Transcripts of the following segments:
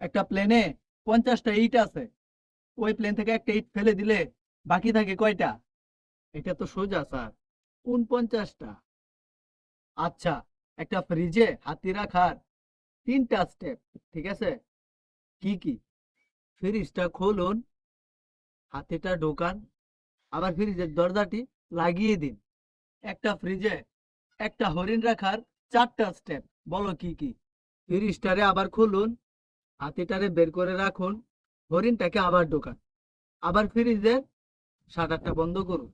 একটা প্লেনে পঞ্চাশটা ইট আছে। ওই প্লেন থেকে একটা ইট ফেলে দিলে বাকি থাকে কয়টা? এটা তো সোজা, স্যার। কোন পঞ্চাশটা? আচ্ছা একটা ফ্রিজে হাতি রাখার তিনটা স্টেপ ঠিক আছে? কি কি? ফ্রিজটা খুলুন, হাতিটা ঢোকান, আবার ফ্রিজের দরজাটি লাগিয়ে দিন। একটা ফ্রিজে একটা হরিণ রাখার চারটা স্টেপ বলো কি কি? ফ্রিজটারে আবার খুলুন হাতিটারে বের করে রাখুন। হরিণটাকে আবার ঢোকান। আবার ফ্রিজের শাটারটা বন্ধ করুন।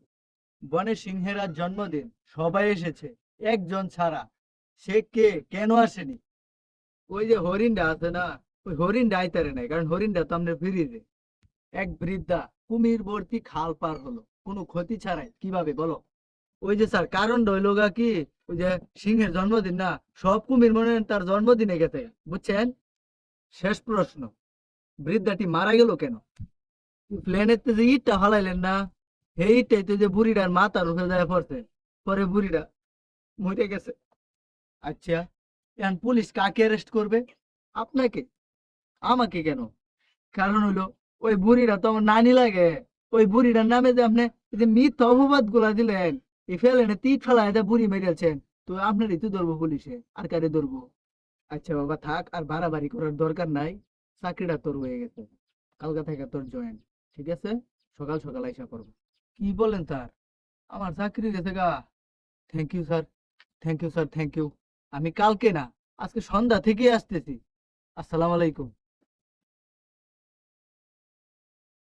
বনে সিংহের আজ জন্মদিন। সবাই এসেছে। একজন ছাড়া। সে কে? কেন আসেনি? ওই যে হরিণটা আছে না? ওই হরিণটা আইতারে নাই। কারণ হরিণটা তো আমরা ফ্রিজে এক বৃদ্ধা কুমির ভর্তি খাল পার হলো। কোনো ক্ষতি ছাড়াই। কীভাবে? বলো। ওই যে স্যার, কারণ হইল গা কি? ওই যে সিংহের জন্মদিন না? সব কুমির মনে তার জন্মদিনে গেছে। বুঝছেন? শেষ প্রশ্ন, বৃদ্ধাটি মারা গেল কেন? প্লেনের যে ইটটা ফালাইলেন না? এই ইটটাই যে বুড়িটার মাথার উপরে যায় পড়ছে। পরে বুড়িটা মরে গেছে। আচ্ছা এখন পুলিশ কাকে অ্যারেস্ট করবে? আপনাকে? আমাকে কেন? কারণ হলো ওই বুড়িটা তো আমার নানি লাগে। ওই বুড়িটার নামে যে আপনি যে মিথ্যা অপবাদগুলা দিলেন, এই ফেলেন তিট ফেলায় বুড়ি মেরেছেন তো আপনারই তো ধরবো পুলিশে, আর কারে ধরবো? আচ্ছা বাবা, থাক, আর বাড়াবাড়ি করার দরকার নাই। চাকরিটা তোর হয়ে গেছে। কালকা থেকে তোর জয়েন ঠিক আছে? সকাল সকাল আইসা করব কি বলেন স্যার? আমার চাকরি গেছে গা। Thank you sir thank you sir thank you আমি কালকে না, আজকে সন্ধ্যা থেকে আসতেছি। আসসালামু আলাইকুম।